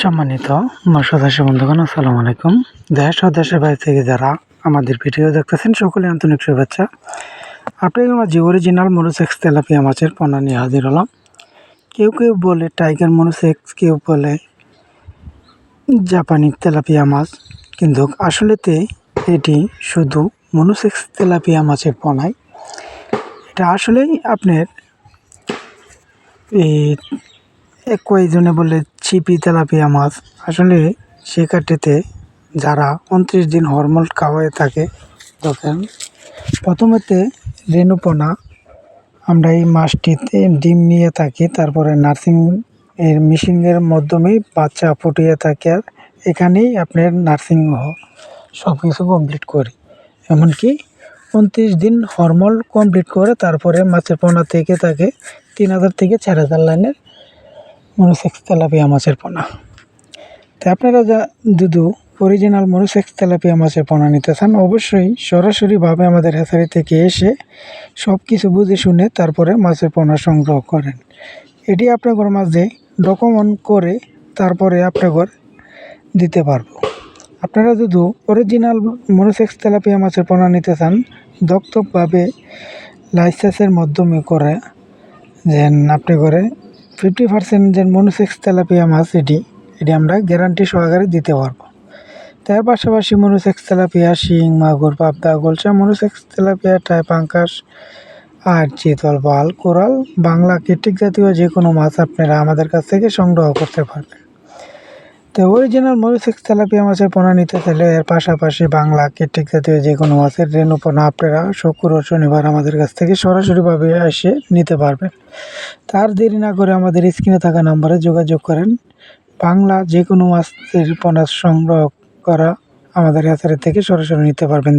সম্মানিত আমার সদস্য বন্ধুগণ, আসসালামু আলাইকুম। দেশ ও দেশের বাইরে থেকে যারা আমাদের ভিডিও দেখতেছেন, সকলে আন্তরিক শুভেচ্ছা। আপনাদের মাঝে অরিজিনাল মনুসেক্স তেলাপিয়া মাছের পোনা নিয়ে হাজির হলাম। কেউ কেউ বলে টাইগার মনুসেক্স কেউ বলে জাপানি তেলাপিয়া মাছ। কিন্তু আসলেতে এটি শুধু মনুসেক্স তেলাপিয়া মাছের পোনাই এটা আসলেই আপনার এই এক কয়েকজনে বলে ছিপি তেলাপিয়া মাছ আসলে সে কাটিতে যারা উনত্রিশ দিন হরমোন খাওয়ায় থাকে তখন প্রথমেতে রেণুপনা, আমরা এই মাছটিতে ডিম নিয়ে থাকি, তারপরে নার্সিং এর মেশিনের মাধ্যমেই বাচ্চা ফুটিয়ে থাকে, আর এখানেই আপনার নার্সিং সব কিছু কমপ্লিট করি। এমনকি উনত্রিশ দিন হরমোন কমপ্লিট করে তারপরে মাছের পোনা থেকে থাকে, তিন হাজার থেকে চার হাজার লাইনের মনোসেক্স তেলাপিয়া মাছের পোনা। তো আপনারা যা দুদু অরিজিনাল মনোসেক্স তেলাপিয়া মাছের পোনা নিতে চান, অবশ্যই সরাসরিভাবে আমাদের হ্যাচারি থেকে এসে সব কিছু বুঝে শুনে তারপরে মাছের পোনা সংগ্রহ করেন। এটি আপনাদের মাঝে ডকুমেন্ট করে তারপরে আপনাদের দিতে পারব। আপনারা যদি অরিজিনাল মনোসেক্স তেলাপিয়া মাছের পোনা নিতে চান দক্তকভাবে লাইসেন্সের মাধ্যমে করে যেন আপনি করে ফিফটি পার্সেন্ট যে মনুসেক্স তেলাপিয়া মাছ, এটি এটি আমরা গ্যারান্টি সহকারে দিতে পারব। তার পাশাপাশি মনুসেক্স তেলাপিয়া, শিং, মাগুর, পাবদা গোলসা মনুসেক্স তেলাপিয়া, টাই, পাঙ্কাশ, আর চিতল বাল কোরাল, বাংলা কীটিক জাতীয় যে কোনো মাছ আপনারা আমাদের কাছ থেকে সংগ্রহ করতে পারবেন। তো অরিজিনাল মরিসিক তেলাপিয়া মাছের পোনা নিতে চাইলে এর পাশাপাশি বাংলা কেটিক জাতীয় যে কোনো মাছের রেণু পোনা আপনারা শুক্র ও শনিবার আমাদের কাছ থেকে সরাসরিভাবে এসে নিতে পারবেন। তার দেরি না করে আমাদের স্ক্রিনে থাকা নম্বরে যোগাযোগ করেন। বাংলা যে কোনো মাছের পোনা সংগ্রহ করা আমাদের হ্যাচারি থেকে সরাসরি নিতে পারবেন।